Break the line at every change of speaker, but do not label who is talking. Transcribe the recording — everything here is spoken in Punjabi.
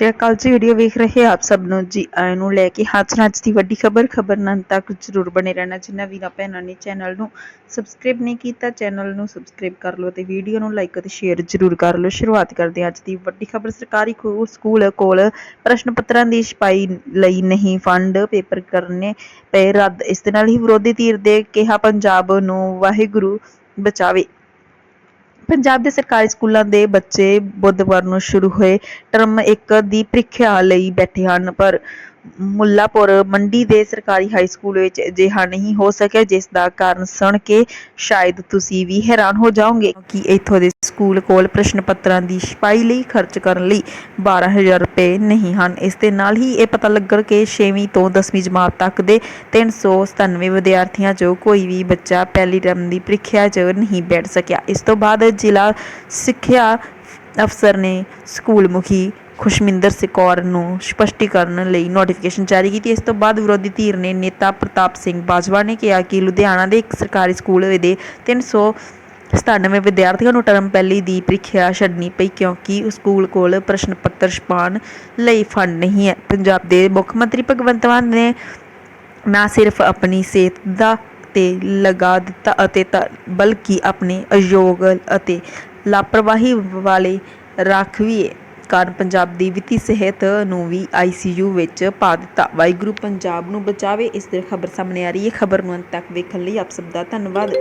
ਸ਼੍ਰੀ ਅਕਾਲ ਜੀ ਵੀਡੀਓ ਵੇਖ ਰਹੇ ਆਪ ਸਭ ਨੂੰ ਜੀ ਆਇਆਂ ਨੂੰ ਲੈ ਕੇ ਹਾਜ਼ਰ ਅੱਜ ਦੀ ਵੱਡੀ ਖਬਰ ਖਬਰ ਨਾਲ ਤੱਕ ਜ਼ਰੂਰ ਬਣੇ ਰਹਿਣਾ। ਜਿਨ੍ਹਾਂ ਵੀਰਾਂ ਭੈਣਾਂ ਨੇ ਚੈਨਲ ਨੂੰ ਸਬਸਕ੍ਰਾਈਬ ਨਹੀਂ ਕੀਤਾ ਚੈਨਲ ਨੂੰ ਸਬਸਕ੍ਰਾਈਬ ਕਰ ਲਓ ਤੇ ਵੀਡੀਓ ਨੂੰ ਲਾਈਕ ਅਤੇ ਸ਼ੇਅਰ ਜ਼ਰੂਰ ਕਰ ਲਓ। ਸ਼ੁਰੂਆਤ ਕਰਦੇ ਹਾਂ ਅੱਜ ਦੀ ਵੱਡੀ ਖਬਰ। ਸਰਕਾਰੀ ਸਕੂਲ ਕੋਲ ਪ੍ਰਸ਼ਨ ਪੱਤਰਾਂ ਦੀ ਛਪਾਈ ਲਈ ਨਹੀਂ ਫੰਡ ਪੇਪਰ ਕਰਨੇ ਪਏ ਰੱਦ। ਇਸ ਦੇ ਨਾਲ ਹੀ ਵਿਰੋਧੀ ਧਿਰ ਦੇ ਕਿਹਾ, ਪੰਜਾਬ ਨੂੰ ਵਾਹਿਗੁਰੂ ਬਚਾਵੇ। ਪੰਜਾਬ ਦੇ ਸਰਕਾਰੀ ਸਕੂਲਾਂ ਦੇ ਬੱਚੇ ਬੁੱਧਵਾਰ ਨੂੰ ਸ਼ੁਰੂ ਹੋਏ ਟਰਮ 1 ਦੀ ਪ੍ਰੀਖਿਆ ਲਈ ਬੈਠੇ ਹਨ, ਪਰ ਮੁੱਲਾਪੁਰ ਮੰਡੀ ਦੇ ਸਰਕਾਰੀ ਹਾਈ ਸਕੂਲ ਵਿੱਚ ਅਜਿਹਾ ਨਹੀਂ ਹੋ ਸਕਿਆ, ਜਿਸ ਦਾ ਕਾਰਨ ਸੁਣ ਕੇ ਸ਼ਾਇਦ ਤੁਸੀਂ ਵੀ ਹੈਰਾਨ ਹੋ ਜਾਓਗੇ ਕਿ ਇੱਥੋਂ ਦੇ ਸਕੂਲ ਕੋਲ ਪ੍ਰਸ਼ਨ ਪੱਤਰਾਂ ਦੀ ਛਪਾਈ ਲਈ ਖਰਚ ਕਰਨ ਲਈ 12000 ਰੁਪਏ ਨਹੀਂ ਹਨ। ਇਸ ਦੇ ਨਾਲ ਹੀ ਇਹ ਪਤਾ ਲੱਗਣ ਕਿ 6ਵੀਂ ਤੋਂ 10ਵੀਂ ਜਮਾਤ ਤੱਕ ਦੇ 397 ਵਿਦਿਆਰਥੀਆਂ 'ਚੋਂ ਕੋਈ ਵੀ ਬੱਚਾ ਪਹਿਲੀ ਟਰਮ ਦੀ ਪ੍ਰੀਖਿਆ 'ਚ ਨਹੀਂ ਬੈਠ ਸਕਿਆ। ਇਸ ਤੋਂ ਬਾਅਦ ਜ਼ਿਲ੍ਹਾ ਸਿੱਖਿਆ ਅਫਸਰ ਨੇ ਸਕੂਲ ਮੁਖੀ ਖੁਸ਼ਮਿੰਦਰ ਸਿੰਘ ਕੌਰ ਨੂੰ ਸਪਸ਼ਟੀਕਰਨ ਲਈ ਨੋਟੀਫਿਕੇਸ਼ਨ ਜਾਰੀ ਕੀਤੀ। ਇਸ ਤੋਂ ਬਾਅਦ ਵਿਰੋਧੀ ਧਿਰ ਨੇ ਨੇਤਾ ਪ੍ਰਤਾਪ ਸਿੰਘ ਬਾਜਵਾ ਨੇ ਕਿਹਾ ਕਿ ਲੁਧਿਆਣਾ ਦੇ ਇੱਕ ਸਰਕਾਰੀ ਸਕੂਲ ਦੇ 397 ਵਿਦਿਆਰਥੀਆਂ ਨੂੰ ਟਰਮ ਪਹਿਲੀ ਦੀ ਪ੍ਰੀਖਿਆ ਛੱਡਣੀ ਪਈ ਕਿਉਂਕਿ ਉਸ ਸਕੂਲ ਕੋਲ ਪ੍ਰਸ਼ਨ ਪੱਤਰ ਛਪਾਉਣ ਲਈ ਫੰਡ ਨਹੀਂ ਹੈ। ਪੰਜਾਬ ਦੇ ਮੁੱਖ ਮੰਤਰੀ ਭਗਵੰਤ ਮਾਨ ਨੇ ਨਾ ਸਿਰਫ ਆਪਣੀ ਸਿਹਤ ਦਾ ਤੇ ਲਗਾ ਦਿੱਤਾ ਅਤੇ ਬਲਕਿ ਆਪਣੇ ਅਯੋਗ ਅਤੇ ਲਾਪਰਵਾਹੀ ਵਾਲੇ ਰਾਖਵੀਏ ਕਾਰਨ ਪੰਜਾਬ ਦੀ ਵਿੱਤੀ ਸਿਹਤ ਨੂੰ ਵੀ ਆਈਸੀਯੂ ਵਿੱਚ ਪਾ ਦਿੱਤਾ। ਵਾਹਿਗੁਰੂ ਪੰਜਾਬ ਨੂੰ ਬਚਾਵੇ, ਇਸ ਦੀ ਖਬਰ ਸਾਹਮਣੇ ਆ ਰਹੀ ਹੈ। ਖਬਰ ਨੂੰ ਅੰਤ ਤੱਕ ਵੇਖਣ ਲਈ ਆਪ ਸਭ ਦਾ ਧੰਨਵਾਦ।